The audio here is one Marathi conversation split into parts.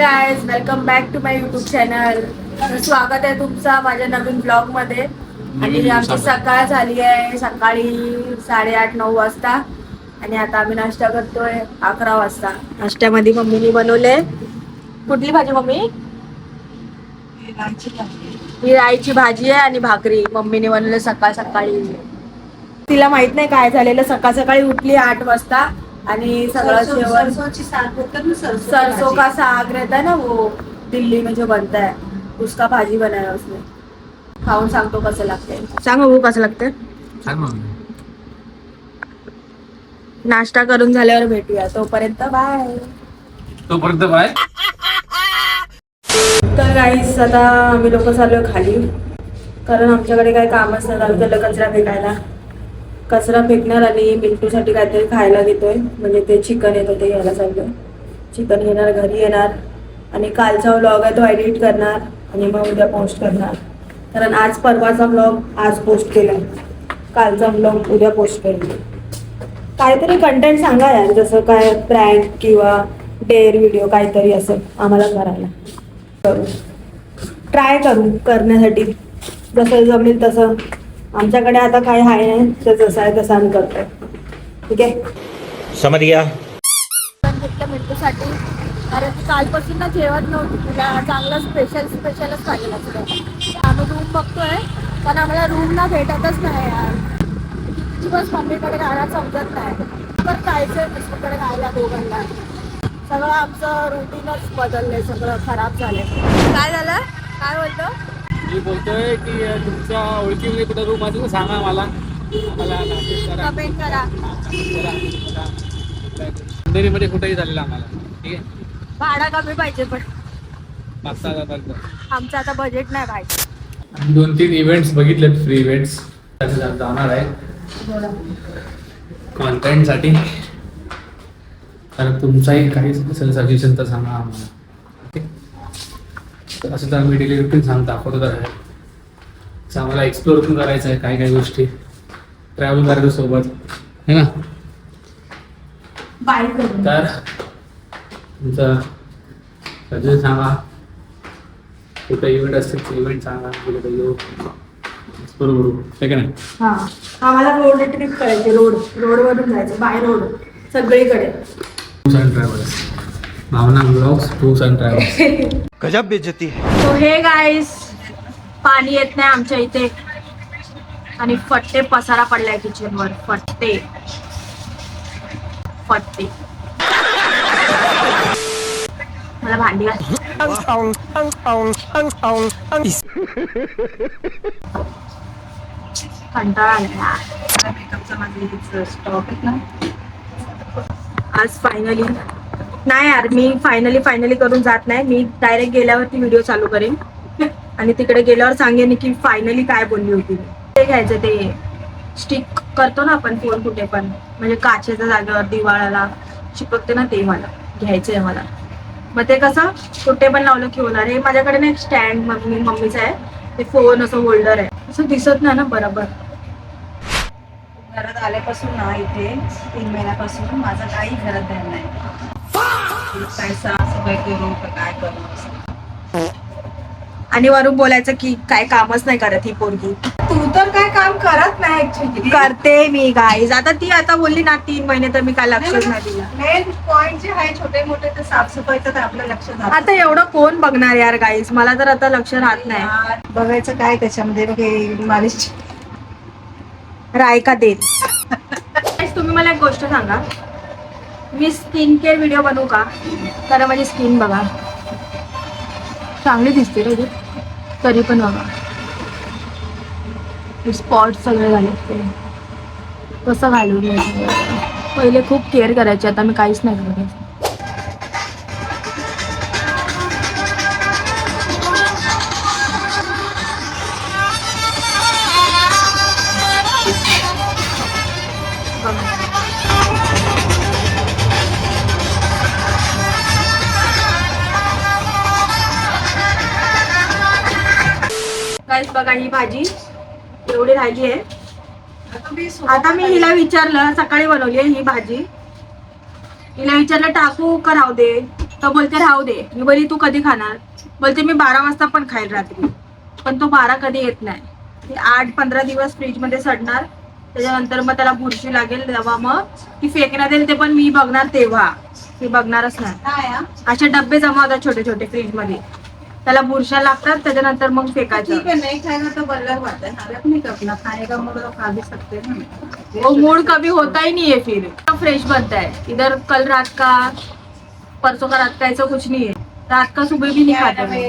Guys welcome back to my YouTube channel स्वागत आहे तुमचं माझ्या नवीन ब्लॉगमध्ये. आणि आमची सकाळ झाली आहे सकाळी साडेआठ नऊ वाजता. आणि आता आम्ही नाश्ता करतोय अकरा वाजता. नाश्त्यामध्ये मम्मीने बनवले कुठली भाजी मम्मी? ही राईची भाजी आहे आणि भाकरी. मम्मीने बनवले सकाळ सकाळी. तिला माहीत नाही काय झालेलं. सकाळ सकाळी उठली आठ वाजता. आणि सगळं जेवण सरसों का साग रहता है ना वो दिल्ली में जो बनता है उसका भाजी बनाया उसने। खाऊन सांगतो कसं लागते सांग बघू कसं लागते नाश्ता करून झाल्यावर भेटूया. तोपर्यंत बाय. तोपर्यंत बाय. तर काहीच आता आम्ही लोक चाललोय खाली. कारण आमच्याकडे काही कामच नाही आम्ही त्याला कचरा फेकायला. कचरा फेकणार आणि मिंटूसाठी काहीतरी खायला घेतोय म्हणजे ते चिकन येतं ते घ्यायला चाललं चिकन घेणार घरी येणार. आणि कालचा व्लॉग आहे तो एडिट करणार आणि मग उद्या पोस्ट करणार. कारण आज परवाचा ब्लॉग आज पोस्ट केला कालचा ब्लॉग उद्या पोस्ट करेल काहीतरी कंटेंट सांगा यार जसं काय प्रँक किंवा डेअर व्हिडिओ काहीतरी असं आम्हाला करायला. करू. ट्राय करू करण्यासाठी. जसं जमेल तसं. आमच्याकडे आता काय आहे नाही तर जसं आहे तसं आम्ही करतो ठीक आहे? समझ गया मिठूसाठी कारण ती कालपासून ना जेवत नव्हती तिला. चांगलं स्पेशल स्पेशलच पाहिजे असतं आम्ही रूम बघतोय पण आम्हाला रूम ना भेटतच नाही यार. तिची बस मम्मीकडे राहायला समजत नाही. पण जायचंय दुसरीकडे राहायला दोघांना. सगळं आमचं रुटीनच बदललंय सगळं खराब झालंय. काय झालं? काय बोलतो? मी बोलतोय की तुमच्या ओळखीमध्ये कुठं रूम असेल तर सांगा मला. आम्हाला message करा. कमेंट करा. करा. करा. अंधेरीमध्ये कुठेही चालेल आम्हाला. ठीक आहे? भाडा कमी पाहिजे पण. पाच सहा हजारपर्यंत आमचं आता बजेट नाही पाहिजे. आम्ही दोन तीन इव्हेंट्स बघितलेत फ्री इव्हेंट्स त्याच्यात जाणार आहे. कॉन्टेंटसाठी तर तुमचाही काही असेल सजेशन तर सांगा आम्हाला. तर असं तर आम्ही डेली रुटीन सांग दाखवतो तर आहे आम्हाला एक्सप्लोर पण करायचं आहे काही काही गोष्टी. ट्रॅव्हल करायचं सोबत है ना? बाय तर तुमचं सजेशन सांगा. कुठं इव्हेंट असतील ते इव्हेंट सांगा. कुठे येऊ. एक्सप्लोर करू. आहे का नाही? हा. आम्हाला रोड ट्रिप करायची रोड रोडवरून जायचं. बाय रोड सगळीकडे. Travels Bhavana blogs tours and travels. गजब बेइज्जती है। तो हे गाईस पाणी येत नाही आमच्या इथे. आणि फट्टे पसारा पडलाय किचनवर फट्टे. फट्टे. मला भांडी कंटाळा आला आज फायनली नाही यार मी फायनली फायनली करून जात नाही. मी डायरेक्ट गेल्यावरती व्हिडिओ चालू करेन. आणि तिकडे गेल्यावर सांगेन की फायनली काय बोलली होती. ते घ्यायचं ते स्टिक करतो ना आपण फोन कुठे पण. म्हणजे काचेच्या जागेवर दिवाळाला चिपकते ना ते मला. घ्यायचंय मला. मग ते कसं कुठे पण लावलं की होणार. हे माझ्याकडे ना एक स्टँड मम्मी मम्मीचं आहे. ते फोन असं होल्डर आहे. असं दिसत नाही ना बरोबर. घरात आल्यापासून ना इथे तीन महिन्यापासून माझं काही घरात ध्यान नाही. काय करू. आणि वरून बोलायचं की काय कामच नाही करत ही पोरगी. तू तर काय काम करत नाही ऍक्च्युली करते मी गाईज आता ती आता बोलली ना तीन महिने तर मी काय लक्षच नाही. दिलं. मेन पॉइंट जे आहे छोटे मोठे ते साफसफाईचं तर आपलं लक्ष. आता एवढं कोण बघणार यार गाईज मला तर आता लक्ष राहत नाही. बघायचं काय त्याच्यामध्ये हे मालिश. रायका देत. Guys, तुम्ही मला एक गोष्ट सांगा. मी स्किन केअर व्हिडिओ बनवू का? कारण माझी स्किन बघा. चांगली दिसते रे तरी पण बघा. स्पॉट सगळे झाले ते. कसं घालून पहिले खूप केअर करायचे आता मी काहीच नाही करत. बघा ही भाजी एवढी राहिली आहे. आता मी हिला विचारलं सकाळी बनवली आहे ही भाजी. हिला विचारलं टाकू का राहू दे? तर बोलते राहू दे. मी बोली तू कधी खाणार? बोलते मी बारा वाजता पण खाईल रात्री. पण तो बारा कधी येत नाही. ते आठ पंधरा दिवस फ्रीजमध्ये सडणार. त्याच्यानंतर मग त्याला बुरशी लागेल तेव्हा मग ती फेकण्यात येईल ते पण मी बघणार तेव्हा. मी बघणारच नाही? असे डब्बे जमा होतात छोटे छोटे फ्रीजमध्ये त्याला बुरशा लागतात त्याच्यानंतर मग ठीक फेकायचं है नहीं खाएगा तो बल्लर बात है हालत नहीं. करना खाएगा मगर तो खा भी सकते हैं ना वो मूड कभी होता ही नहीं है फिर. फ्रेश बनता है इधर कल रात का परसों का रात का ऐसा कुछ नहीं है रात का सुबह भी नहीं है खाते हैं।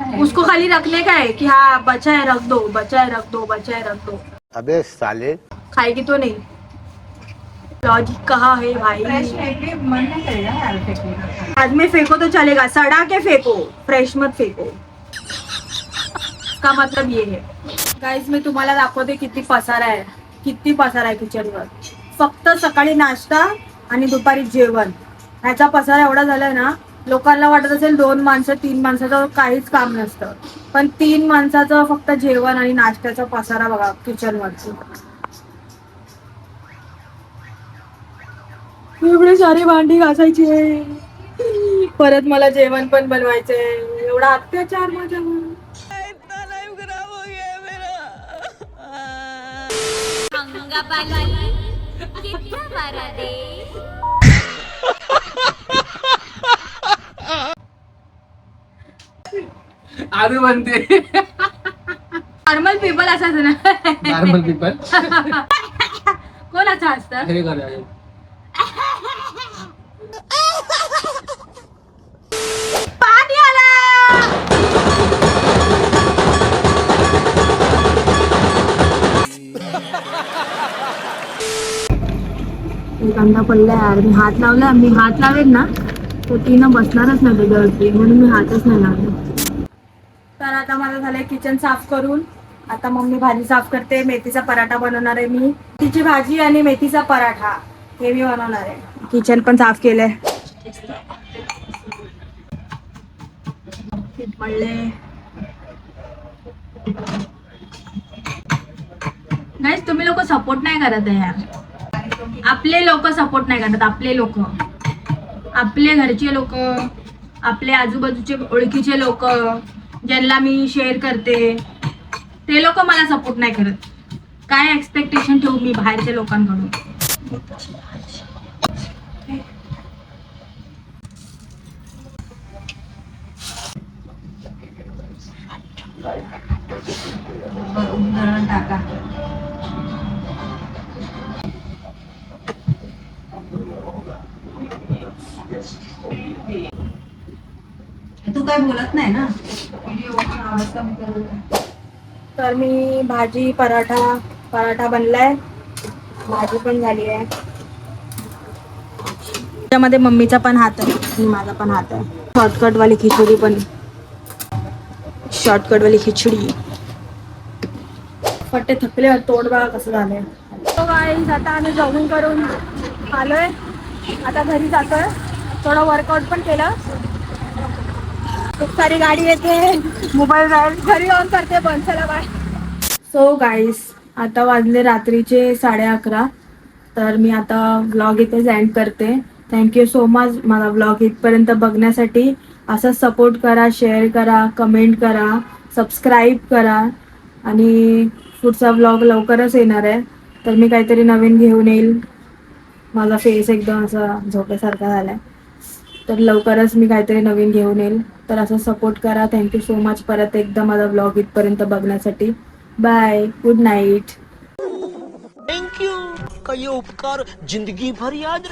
है। उसको खाली रखने का है कि हाँ बचा है रख दो बचा है रख दो बचा है रख दो। अबे साले। खाएगी तो नहीं। लॉजिक कहाँ है भाई? मन नहीं करेगा आज में फेंको तो चलेगा सड़ा के फेंको फ्रेश मत फेंको। का मतलब ये है। गाईज मी तुम्हाला दाखवते किती पसारा आहे किती पसारा आहे किचनवर. फक्त सकाळी नाश्ता आणि दुपारी जेवण. ह्याचा पसारा एवढा झालाय ना लोकांना वाटत असेल दोन माणसं तीन माणसाचं काहीच काम नसतं. पण तीन माणसाचं फक्त जेवण आणि नाश्त्याचा पसारा बघा किचनवरती एवढी सारी भांडी घासायची परत मला जेवण पण बनवायचंय. एवढा अत्याचार माझ्यावर. आरू बनते नॉर्मल पीपल असायचं ना. नॉर्मल पीपल कोण असं असतं हे कांदा पडलाय यार. मी हात लावलाय. मी हात लावेल ना तर ती ना बसणारच नाही त्याच्यावरती म्हणून मी हातच नाही लावले. तर आता माझं झालंय किचन साफ करून. आता मम्मी भाजी साफ करते. मेथीचा पराठा बनवणार आहे मी. मेथीची भाजी आणि मेथीचा पराठा. हे मी बनवणार आहे. किचन पण साफ केलंय. गाईज तुम्ही लोक सपोर्ट नाही करत आहे यार. आपले लोक सपोर्ट नाही करत आपले लोक. आपले घरचे लोक आपले आजूबाजूचे ओळखीचे लोक ज्यांना मी शेअर करते ते लोक मला सपोर्ट नाही करत. काय एक्सपेक्टेशन ठेवू मी बाहेरच्या लोकांकडून? उदाहरण टाका तू काय बोलत नाही ना? तर मी भाजी पराठा पराठा बनलाय. भाजी पण झाली आहे. त्यामध्ये मम्मीचा पण हात आहे आणि माझा पण हात आहे. शॉर्टकट वाली खिचडी पण. शॉर्टकट वाली खिचडी. पट्टे थकले तोंड बघा कसं झालंय. आता आम्ही जॉगिंग करून आलोय. आता घरी जातोय. थोडं वर्कआउट पण केलं. खूप सारी गाडी येते. मोबाईल घरी ऑन करते पण चला बाय सो गाईस आता वाजले रात्रीचे साडे अकरा. तर मी आता व्लॉग इथेच एंड करते. थँक्यू सो मच मला व्लॉग इथपर्यंत बघण्यासाठी असं सपोर्ट करा शेअर करा कमेंट करा सबस्क्राईब करा. आणि पुढचा व्लॉग लवकरच येणार आहे. तर मी काहीतरी नवीन घेऊन येईल. माझा फेस एकदम असा झोपेसारखा झाला आहे तर लवकरच मी काहीतरी नवीन घेऊन येईल. तर असं सपोर्ट करा. थँक्यू सो मच परत एकदा माझा ब्लॉग इथपर्यंत बघण्यासाठी. बाय गुड नाईट थँक्यू काही उपकार. जिंदगी भर याद